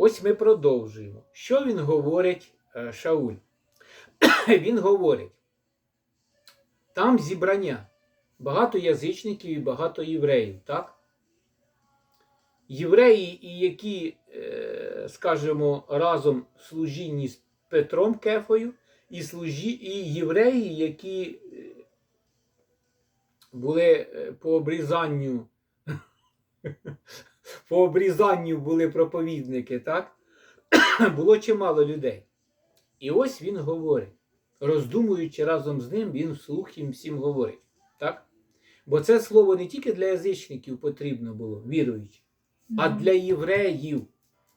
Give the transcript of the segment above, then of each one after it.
ось ми продовжуємо. Що він говорить, е, Шауль? він говорить, там зібрання. Багато язичників і багато євреїв, так? Євреї, які, е, скажімо, разом служінні з Петром Кефою, і, служі, і євреї, які е, були по обрізанню, по обрізанню були проповідники, так? Було чимало людей. І ось він говорить, роздумуючи разом з ним, він вслух їм всім говорить. Так? Бо це слово не тільки для язичників потрібно було, віруючих, а для євреїв,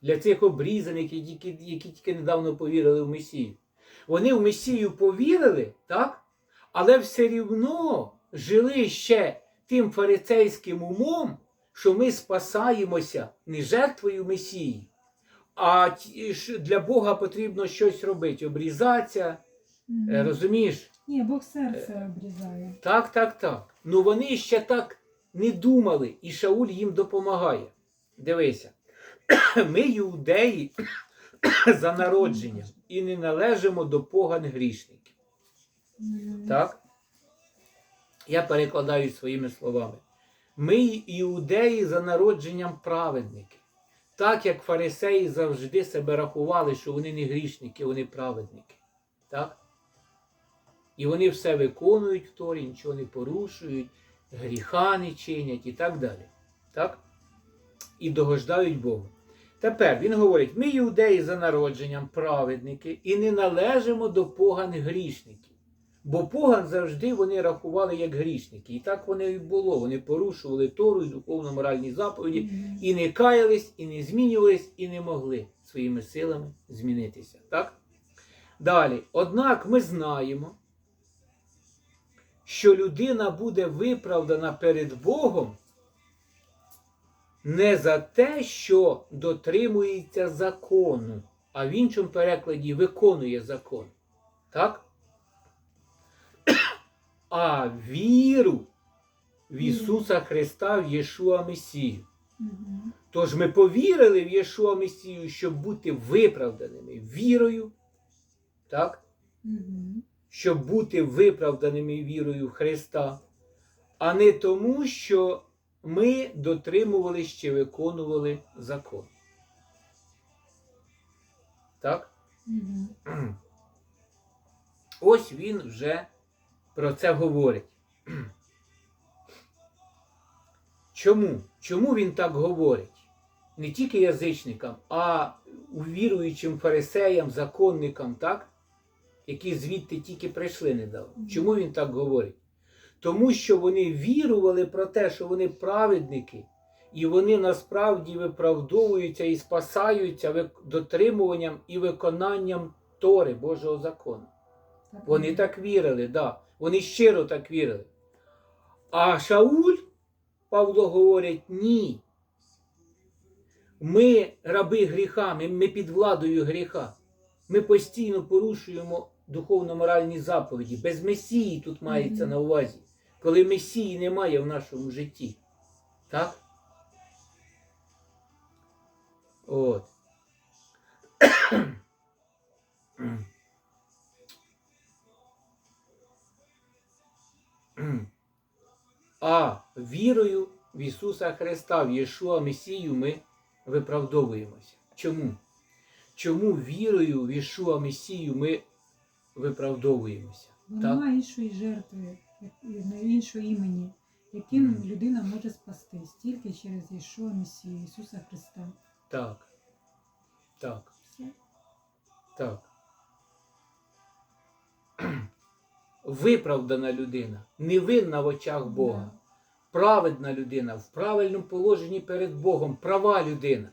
для цих обрізаних, які, які тільки недавно повірили в Месію. Вони в Месію повірили, так? але все рівно жили ще тим фарисейським умом, що ми спасаємося не жертвою Месії, а для Бога потрібно щось робити, обрізатися, е, розумієш? Ні, Бог серце обрізає. Так, так, так. Ну вони ще так не думали, і Шауль їм допомагає. Дивися, ми юдеї за народженням і не належимо до поган грішників. Мгм. Так? Я перекладаю своїми словами. Ми іудеї за народженням праведники. Так як фарисеї завжди себе рахували, що вони не грішники, вони праведники. Так? І вони все виконують в Торі, нічого не порушують, гріха не чинять і так далі. Так? І догождають Богу. Тепер він говорить: ми іудеї за народженням праведники і не належимо до поган грішників. Бо поган завжди вони рахували як грішники. І так воно і було. Вони порушували Тору і духовно-моральні заповіді, і не каялись, і не змінювались, і не могли своїми силами змінитися. Так? Далі. Однак ми знаємо, що людина буде виправдана перед Богом не за те, що дотримується закону, а в іншому перекладі виконує закон. Так? А віру в Ісуса Христа в Єшуа Месію. Тож ми повірили в Єшуа Месію, щоб бути виправданими вірою, так? Щоб бути виправданими вірою в Христа, а не тому, що ми дотримували чи виконували закон. Так? Ось він вже про це говорить. Чому? Чому він так говорить? Не тільки язичникам, а увіруючим фарисеям, законникам, так? які звідти тільки прийшли недавно. Чому він так говорить? Тому що вони вірували про те, що вони праведники, і вони насправді виправдовуються і спасаються дотримуванням і виконанням Тори Божого закону. Так, Вони так вірили, да. Вони щиро так вірили. А Шауль, Павло говорить, ні. Ми раби гріха, ми, ми під владою гріха. Ми постійно порушуємо духовно-моральні заповіді. Без Месії тут мається на увазі, коли Месії немає в нашому житті. Так? От. А вірою в Ісуса Христа, в Єшуа Месію ми виправдовуємося. Чому? Чому вірою в Єшуа Месію ми виправдовуємося? Бо Так? Немає іншої жертви, іншого імені, яким Мгм. людина може спастись тільки через Єшуа Месію, Ісуса Христа. Так. Так. Все. Так. Виправдана людина, невинна в очах Бога. Праведна людина, в правильному положенні перед Богом, права людина.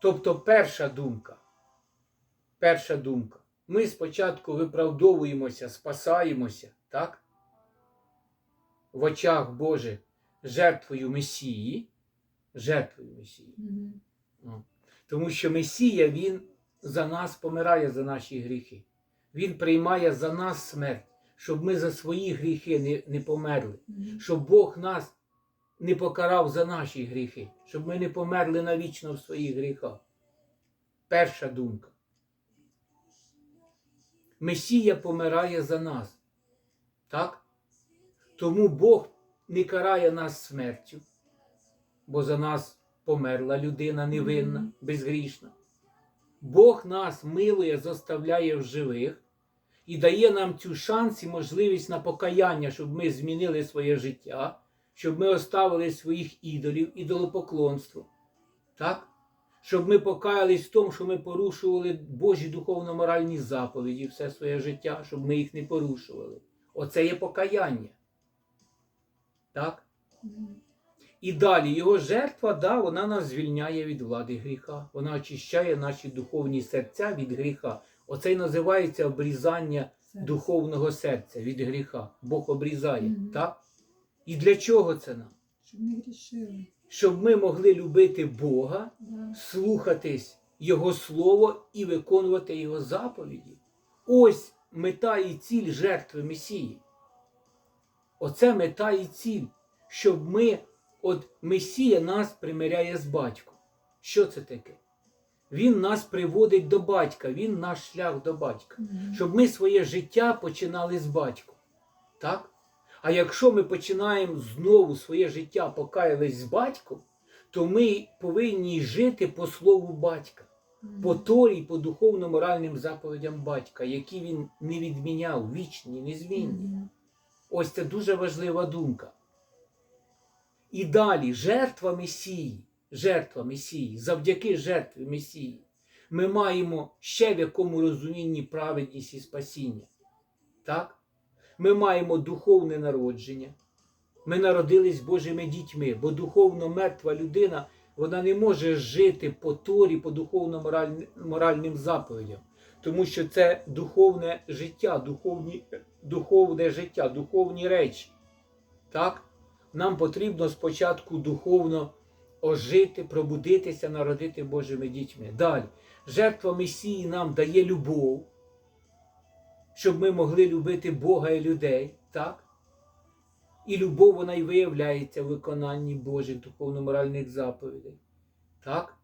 Тобто перша думка. Перша думка. Ми спочатку виправдовуємося, спасаємося, так? В очах Божих жертвою Месії. Жертвою Месії. Ну, Тому що Месія, Він за нас помирає за наші гріхи. Він приймає за нас смерть, щоб ми за свої гріхи не, не померли щоб Бог нас не покарав за наші гріхи, щоб ми не померли навічно в своїх гріхах. Перша думка. Месія помирає за нас. Так? Тому Бог не карає нас смертю, бо за нас померла людина невинна, безгрішна. Бог нас милує, заставляє в живих і дає нам цю шанс і можливість на покаяння, щоб ми змінили своє життя, щоб ми оставили своїх ідолів, ідолопоклонство. Так? Щоб ми покаялись в тому, що ми порушували Божі духовно-моральні заповіді все своє життя, щоб ми їх не порушували. Оце є покаяння. Так? І далі його жертва, да, вона нас звільняє від влади гріха. Вона очищає наші духовні серця від гріха. Оце й називається обрізання духовного серця від гріха. Бог обрізає. Мгм. Так? І для чого це нам? Щоб не грішили. Щоб ми могли любити Бога, Да. слухатись Його Слово і виконувати Його заповіді. Ось мета і ціль жертви Месії. Оце мета і ціль, щоб ми, от Месія нас примиряє з батьком. Що це таке? Він нас приводить до батька, він наш шлях до батька. Щоб ми своє життя починали з батьком. Так? А якщо ми починаємо знову своє життя покаялись з батьком, то ми повинні жити по слову батька, по Торі, по духовно-моральним заповідям батька, які він не відміняв, вічні, незмінні. Ось це дуже важлива думка. І далі жертва Месії, жертва Месії, завдяки жертві Месії, ми маємо ще в якому розумінні праведність і спасіння. Так? Ми маємо духовне народження. Ми народились Божими дітьми, бо духовно мертва людина вона не може жити по Торі, по духовно-моральним заповідям, тому що це духовне життя, духовні, духовне життя, духовні речі. Так? Нам потрібно спочатку духовно ожити, пробудитися, народити Божими дітьми. Далі, жертва Месії нам дає любов, щоб ми могли любити Бога і людей. Так? І любов вона й виявляється в виконанні Божих духовно-моральних заповідей. Так?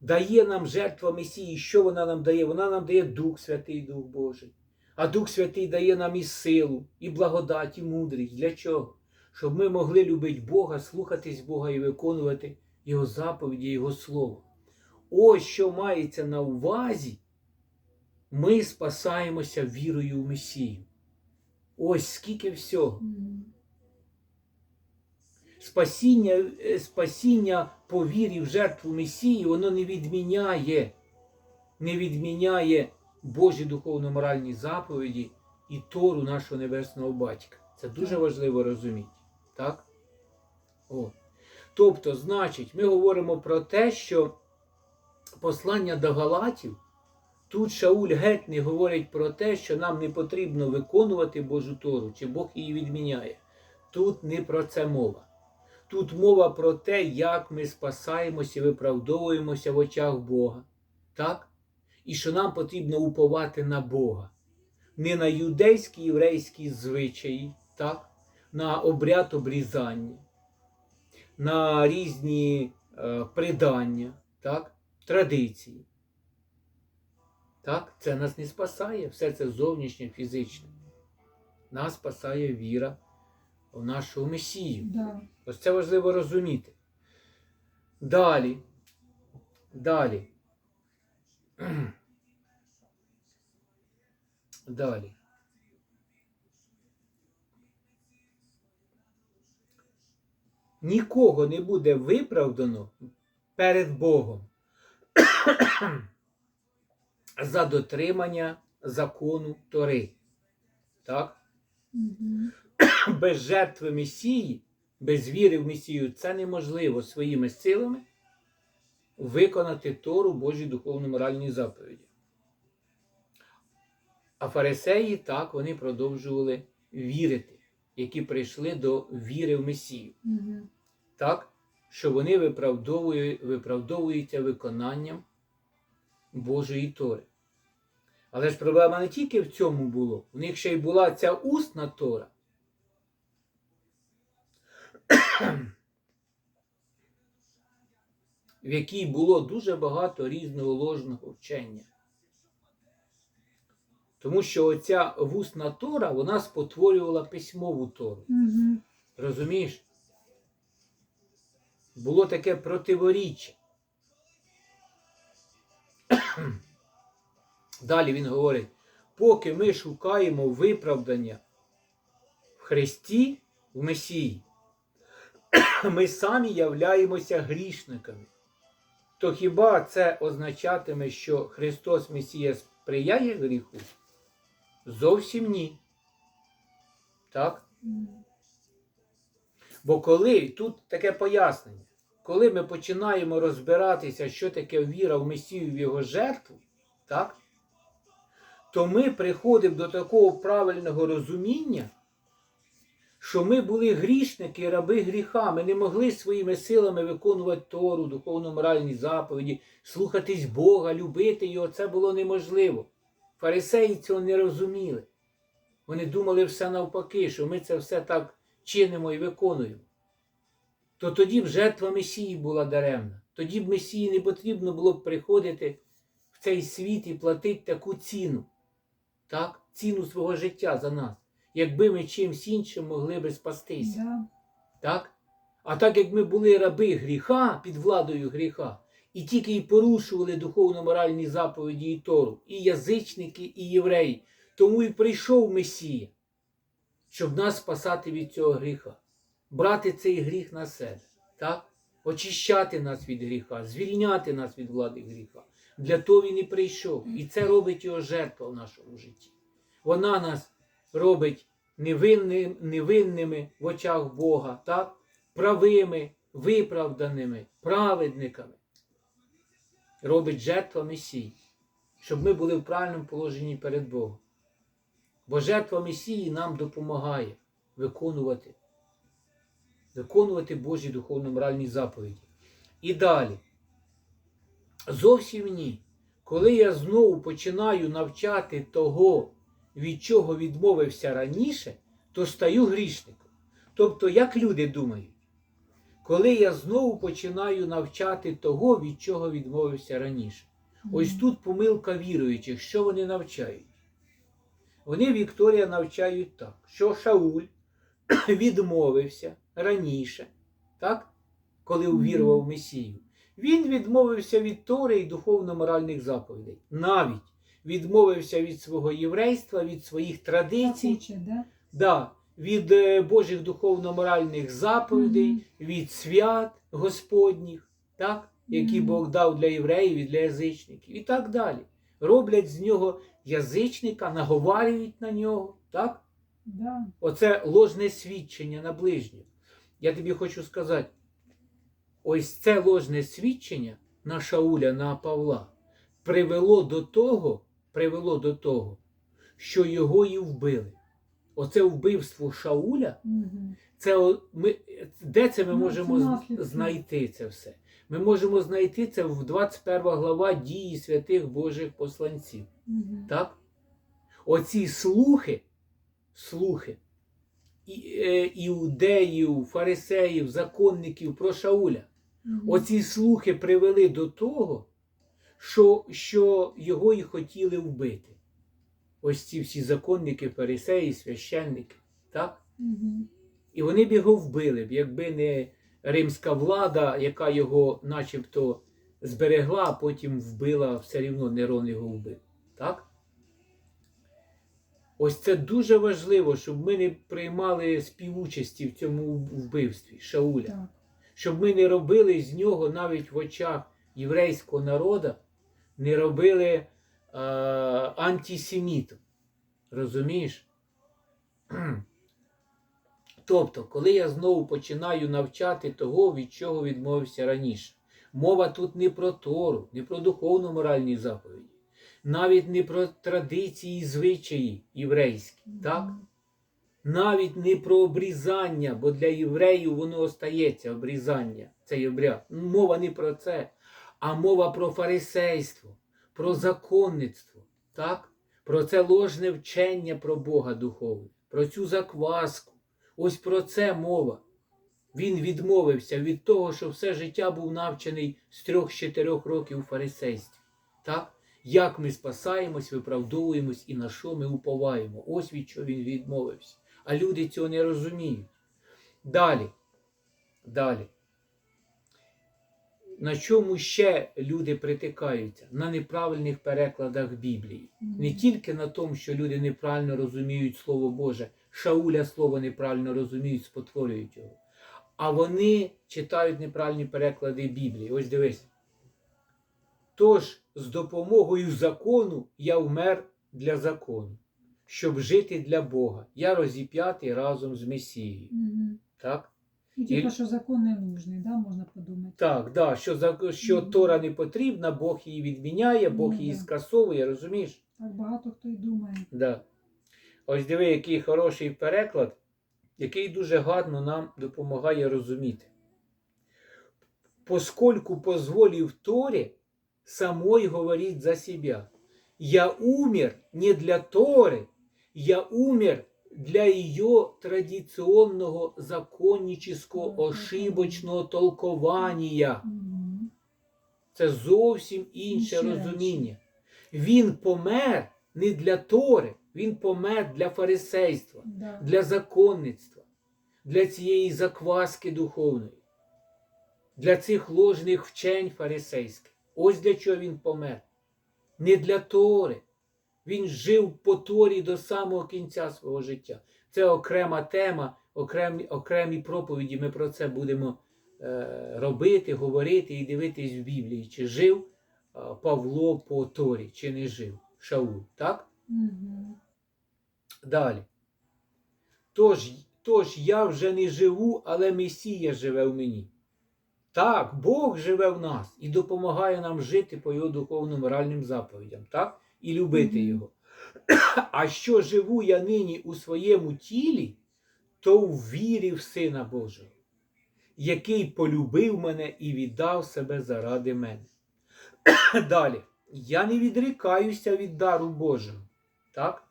Дає нам жертва Месії. Що вона нам дає? Вона нам дає Дух Святий, Дух Божий. А Дух Святий дає нам і силу, і благодать, і мудрість. Для чого? Щоб ми могли любити Бога, слухатись Бога і виконувати Його заповіді, Його Слово. Ось що мається на увазі, ми спасаємося вірою в Месію. Ось скільки всього. Спасіння, е, спасіння по вірі в жертву Месії, воно не відміняє, не відміняє Божі духовно-моральні заповіді і Тору нашого Небесного Батька. Це дуже важливо розуміти. Так? О. Тобто, значить, ми говоримо про те, що послання до Галатів, тут Шауль геть не говорить про те, що нам не потрібно виконувати Божу Тору, чи Бог її відміняє. Тут не про це мова. Тут мова про те, як ми спасаємося і виправдовуємося в очах Бога. Так? І що нам потрібно уповати на Бога. Не на юдейські єврейські звичаї, так? На обряд обрізання, на різні е, придання, так? традиції. Так? Це нас не спасає, все це зовнішнє, фізичне. Нас спасає віра в нашу Месію. Да. Ось це важливо розуміти. Далі. Далі. Далі. Нікого не буде виправдано перед Богом за дотримання закону Тори. Так? Мгм. без жертви Месії, без віри в Месію, це неможливо своїми силами виконати Тору Божі духовно-моральні заповіді. А фарисеї так вони продовжували вірити, які прийшли до віри в Месію. Мгм. Так, що вони виправдовуються виконанням Божої Тори. Але ж проблема не тільки в цьому було, в них ще й була ця усна Тора. в якій було дуже багато різного ложного вчення. Тому що оця вусна Тора, вона спотворювала письмову Тору. Угу. Розумієш? Було таке противоріччя. Далі він говорить: поки ми шукаємо виправдання в Христі, в Месії, ми самі являємося грішниками. То хіба це означатиме, що Христос Месія сприяє гріху? Зовсім ні. Так? Бо коли тут таке пояснення, коли ми починаємо розбиратися, що таке віра в Месію в його жертву, так, то ми приходимо до такого правильного розуміння, що ми були грішники, раби гріха. Ми не могли своїми силами виконувати Тору, духовно-моральні заповіді, слухатись Бога, любити його. Це було неможливо. Фарисеї цього не розуміли. Вони думали все навпаки, що ми це все так чинимо і виконуємо. То тоді б жертва Месії була даремна. Тоді б Месії не потрібно було б приходити в цей світ і платити таку ціну, так? ціну свого життя за нас, якби ми чимсь іншим могли би спастися. Так? А так як ми були раби гріха під владою гріха, і тільки й порушували духовно-моральні заповіді і Тору, і язичники, і євреї, тому і прийшов Месія, щоб нас спасати від цього гріха, брати цей гріх на себе, так? очищати нас від гріха, звільняти нас від влади гріха. Для того він і прийшов. І це робить його жертва в нашому житті. Вона нас робить невинним, невинними в очах Бога, так? правими, виправданими, праведниками. Робить жертва Месії, щоб ми були в правильному положенні перед Богом. Бо жертва Месії нам допомагає виконувати, виконувати Божі духовно-моральні заповіді. І далі. Зовсім ні. Коли я знову починаю навчати того, від чого відмовився раніше, то стаю грішником. Тобто, як люди думають, коли я знову починаю навчати того, від чого відмовився раніше. Ось тут помилка віруючих, що вони навчають. Вони Вікторія навчають так, що Шауль відмовився раніше, так? коли увірував в Месію. Він відмовився від Тори і духовно-моральних заповідей. Навіть відмовився від свого єврейства, від своїх традицій, Хоче, да? да, від е, Божих духовно-моральних заповідей, Мгм. від свят Господніх, так? які Мгм. Бог дав для євреїв і для язичників, і так далі. Роблять з нього язичника, наговарюють на нього. так? Да. Оце ложне свідчення на ближнього. Я тобі хочу сказати, ось це ложне свідчення на Шауля, на Павла привело до того, привело до того, що його і вбили. Оце вбивство Шауля, Угу. це ми, де це ми Ну, можемо це наслідки. знайти це все? Ми можемо знайти це в 21 глава дії святих Божих посланців. Угу. Так? Оці слухи, слухи і, е, іудеїв, фарисеїв, законників про Шауля. Оці слухи привели до того, що, що його і хотіли вбити. Ось ці всі законники, фарисеї, священники. Так? Угу. І вони б його вбили б, якби не римська влада, яка його начебто зберегла, а потім вбила, все рівно Нерон його вбив. Так? Ось це дуже важливо, щоб ми не приймали співучасті в цьому вбивстві Шауля. Так. Щоб ми не робили з нього навіть в очах єврейського народу, не робили е, антисемітом. Розумієш? Тобто, коли я знову починаю навчати того, від чого відмовився раніше, мова тут не про Тору, не про духовно-моральні заповіді, навіть не про традиції і звичаї єврейські, так? Навіть не про обрізання, бо для євреїв воно остається обрізання, цей обряд. Мова не про це, а мова про фарисейство, про законництво, так? про це ложне вчення про Бога духовне, про цю закваску. Ось про це мова. Він відмовився від того, що все життя був навчений з трьох-чотирьох років у фарисействі. Так? Як ми спасаємось, виправдовуємось і на що ми уповаємо. Ось від чого він відмовився. А люди цього не розуміють. Далі. Далі. На чому ще люди притикаються? На неправильних перекладах Біблії. Не тільки на тому, що люди неправильно розуміють Слово Боже, Шауля слово неправильно розуміють, спотворюють його. А вони читають неправильні переклади Біблії. Ось дивись. Тож, з допомогою закону я вмер для закону, щоб жити для Бога. Я розіп'ятий разом з Месією. Мгм. Так? І І- що закон не нужний, да, можна подумати. Так, да, що, що Мгм. Тора не потрібна, Бог її відміняє, Бог Ну, її да. скасовує, розумієш? Так багато хто й думає. Да. Ось диви, який хороший переклад, який дуже гарно нам допомагає розуміти. Поскольку позволив Торе самой говорить за себя. Я умер не для Торы, я умер для ее традиционного законнического ошибочного толковання. Це зовсім інше розуміння. Він помер не для Тори, він помер для фарисейства, Да. для законництва, для цієї закваски духовної, для цих ложних вчень фарисейських. Ось для чого він помер. Не для Тори. Він жив по Торі до самого кінця свого життя. Це окрема тема, окремі, окремі проповіді. Ми про це будемо е, робити, говорити і дивитись в Біблії, чи жив е, Павло по Торі, чи не жив Шауль. Так? Мгм. Далі. Тож, тож я вже не живу, але Месія живе в мені. Так, Бог живе в нас і допомагає нам жити по його духовно-моральним заповідям, так? І любити його. А що живу я нині у своєму тілі, то в вірі в Сина Божого, який полюбив мене і віддав себе заради мене. Далі. Я не відрікаюся від дару Божого. Так?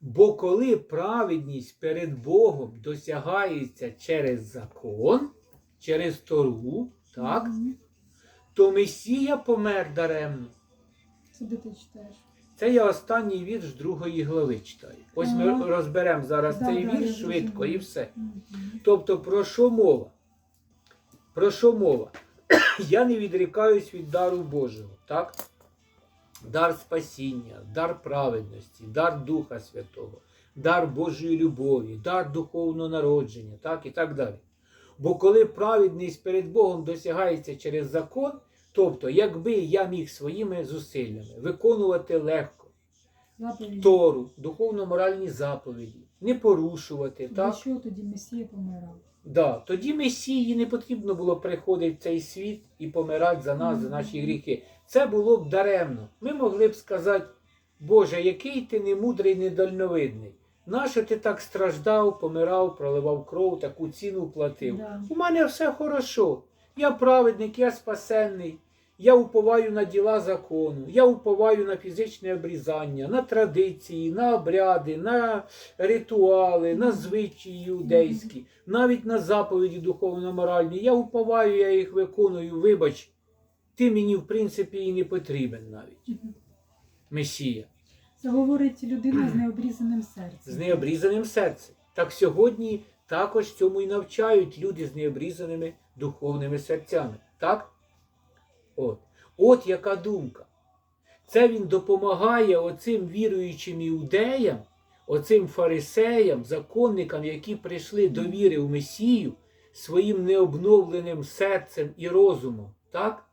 Бо коли праведність перед Богом досягається через закон, через Тору, так, то Месія помер даремно. Це де ти читаєш? Це я останній вірш другої глави читаю. Ось ми Ага. розберемо зараз Да, цей да, вірш швидко і все. Тобто, про що мова? Про що мова? Я не відрікаюсь від дару Божого, так? Дар спасіння, дар праведності, дар Духа Святого, дар Божої любові, дар духовного народження, так і так далі. Бо коли праведність перед Богом досягається через закон, тобто, якби я міг своїми зусиллями виконувати легко Заповіді. Тору, духовно-моральні заповіді, не порушувати, так? чого тоді Месія помирав? Да, тоді Месії не потрібно було приходити в цей світ і помирати за нас, за наші гріхи. Це було б даремно. Ми могли б сказати, Боже, який ти немудрий, недальновидний. Нащо ти так страждав, помирав, проливав кров, таку ціну платив? Да. У мене все хорошо. Я праведник, я спасенний. Я уповаю на діла закону, я уповаю на фізичне обрізання, на традиції, на обряди, на ритуали, на звичаї юдейські, навіть на заповіді духовно-моральні. Я уповаю, я їх виконую. Вибач, ти мені в принципі і не потрібен навіть. Месія. Це говорить людина з необрізаним серцем. з необрізаним серцем. Так сьогодні також цьому і навчають люди з необрізаними духовними серцями. Так? От. От яка думка. Це він допомагає оцим віруючим іудеям, оцим фарисеям, законникам, які прийшли до віри в Месію своїм необновленим серцем і розумом, так?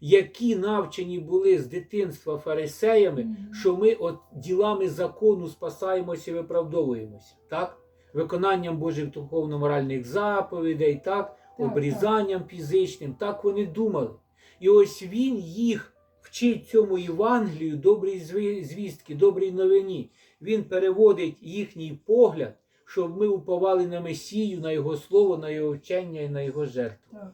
Які навчені були з дитинства фарисеями, Мгм. що ми от ділами закону спасаємося і виправдовуємося, так? Виконанням Божих духовно-моральних заповідей, так? Так, обрізанням фізичним, так вони думали. І ось він їх вчить цьому Євангелію, добрій звістки, добрій новині. Він переводить їхній погляд, щоб ми уповали на Месію, на Його слово, на Його вчення і на Його жертву. Так.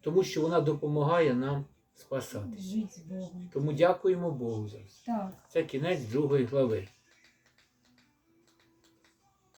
Тому що вона допомагає нам спасати. Жить з Богом. Тому дякуємо Богу за все. Так. Це кінець другої глави.